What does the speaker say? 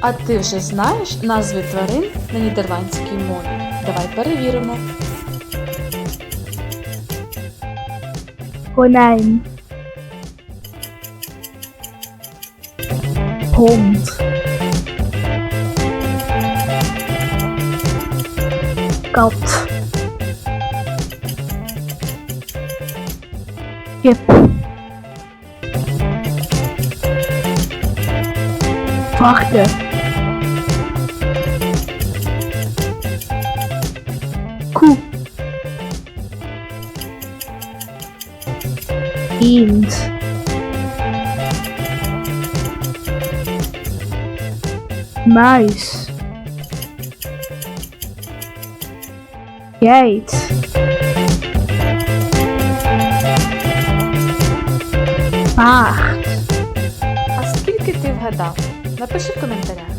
А ти вже знаєш назви тварин на нідерландській мові? Давай перевіримо. konijn, hond, kat, kip, varken, eend, muis, geit, paard, А скільки ти вгадав? Напиши в коментарях.